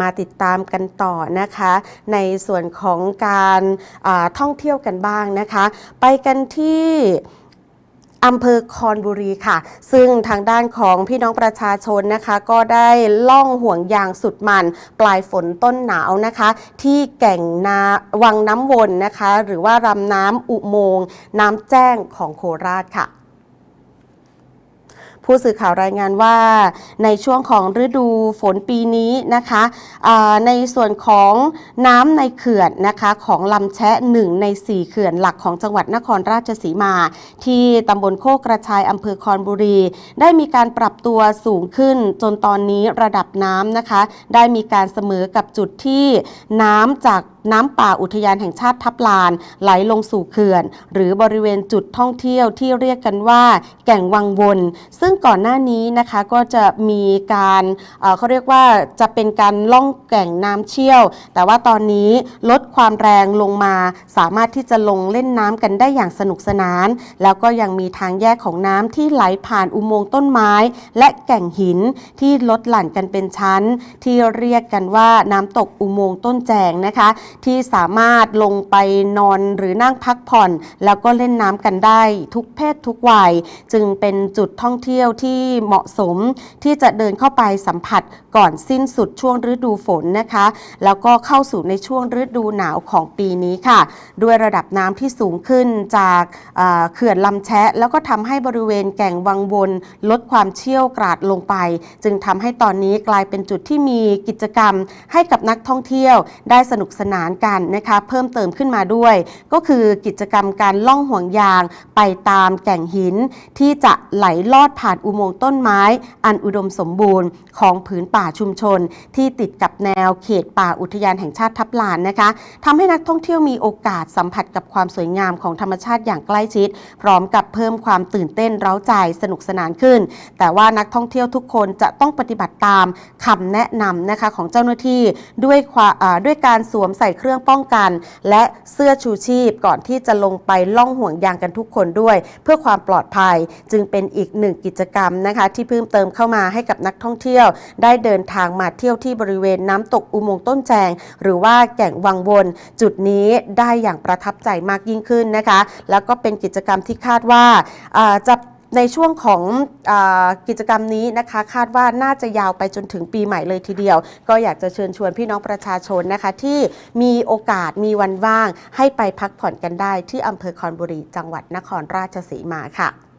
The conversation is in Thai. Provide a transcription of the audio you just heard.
มาติดตามกันต่อนะคะ ในส่วนของการท่องเที่ยวกันบ้างนะคะ ไปกันที่อำเภอคอนบุรีค่ะ ซึ่งทางด้านของพี่น้องประชาชนนะคะ ก็ได้ล่องห่วงยางสุดมัน ปลายฝนต้นหนาวนะคะ ที่แก่งนาวังน้ำวนนะคะ หรือว่าลำน้ำอุโมง น้ำแจ้งของโคราชค่ะ ผู้สื่อข่าวรายงานว่าในช่วงของฤดูฝนปีนี้นะคะในส่วนของน้ำในเขื่อนนะคะของลำแชะหนึ่งใน 4 เขื่อนหลักของจังหวัดนครราชสีมา ที่ตำบลโคกกระชายอำเภอคอนบุรี ได้มีการปรับตัวสูงขึ้น จนตอนนี้ระดับน้ำนะคะ ได้มีการเสมอกับจุดที่น้ำจาก น้ำป่าอุทยานแห่งชาติทับลาน ไหลลงสู่เขื่อน หรือบริเวณจุดท่องเที่ยวที่เรียกกันว่า แก่งวังวน ซึ่งก่อนหน้านี้นะคะก็จะมีการเอ่อเขาเรียกว่าจะเป็นการล่องแก่งน้ำเชี่ยว แต่ว่าตอนนี้ลดความแรงลงมา สามารถที่จะลงเล่นน้ำกันได้อย่างสนุกสนาน แล้วก็ยังมีทางแยกของน้ำที่ไหลผ่านอุโมงค์ต้นไม้ และแก่งหินที่ลดหลั่นกันเป็นชั้น ที่เรียกกันว่าน้ำตกอุโมงค์ต้นแจงนะคะที่สามารถลงไปนอนหรือนั่งพักผ่อน แล้วก็เล่นน้ำกันได้ทุกเพศทุกวัย จึงเป็นจุดท่องเที่ยวที่เหมาะสมที่จะเดินเข้าไปสัมผัสก่อนสิ้นสุดช่วงฤดูฝนนะคะ แล้วก็เข้าสู่ในช่วงฤดูหนาวของปีนี้ค่ะ ด้วยระดับน้ำที่สูงขึ้นจากเขื่อนลำแชะ แล้วก็ทำให้บริเวณแก่งวังวนลดความเชี่ยวกราดลงไป จึงทำให้ตอนนี้กลายเป็นจุดที่มีกิจกรรมให้กับนักท่องเที่ยวได้สนุกสนานกันนะคะเพิ่มเติมขึ้นมาด้วย ก็คือกิจกรรมการล่องห่วงยางไปตามแก่งหิน ที่จะไหลลอดผ่านอุโมงค์ต้นไม้ อันอุดมสมบูรณ์ของผืนป่าชุมชน ที่ติดกับแนวเขตป่าอุทยานแห่งชาติทับลานนะคะทำให้นักท่องเที่ยวมีโอกาสสัมผัสกับความสวยงามของธรรมชาติอย่างใกล้ชิด พร้อมกับเพิ่มความตื่นเต้นเร้าใจสนุกสนานขึ้น แต่ว่านักท่องเที่ยวทุกคนจะต้องปฏิบัติตามคำแนะนำนะคะของเจ้าหน้าที่ด้วยความด้วยการสวมใส่เครื่องป้องกัน และเสื้อชูชีพก่อนที่จะลงไปล่องห่วงยางกันทุกคนด้วย เพื่อความปลอดภัยจึงเป็นอีกหนึ่งกิจกรรมนะคะที่เพิ่มเติมเข้ามาให้กับนักท่องเที่ยว ได้เดินทางมาเที่ยวที่บริเวณน้ำตกอุโมงค์ต้นแจง หรือว่าแก่งวังวน จุดนี้ได้อย่างประทับใจมากยิ่งขึ้นนะคะ แล้วก็เป็นกิจกรรมที่คาดว่าจะ ในช่วงของอกิจกรรมนี้นะคะ คาดว่าน่าจะยาวไปจนถึงปีใหม่เลยทีเดียว ก็อยากจะเชิญชวนพี่น้องประชาชนนะคะ ที่มีโอกาสมีวันว่าง ให้ไปพักผ่อนกันได้ที่อำเภอคอนบุรีจังหวัดนครราชสีมาค่ะ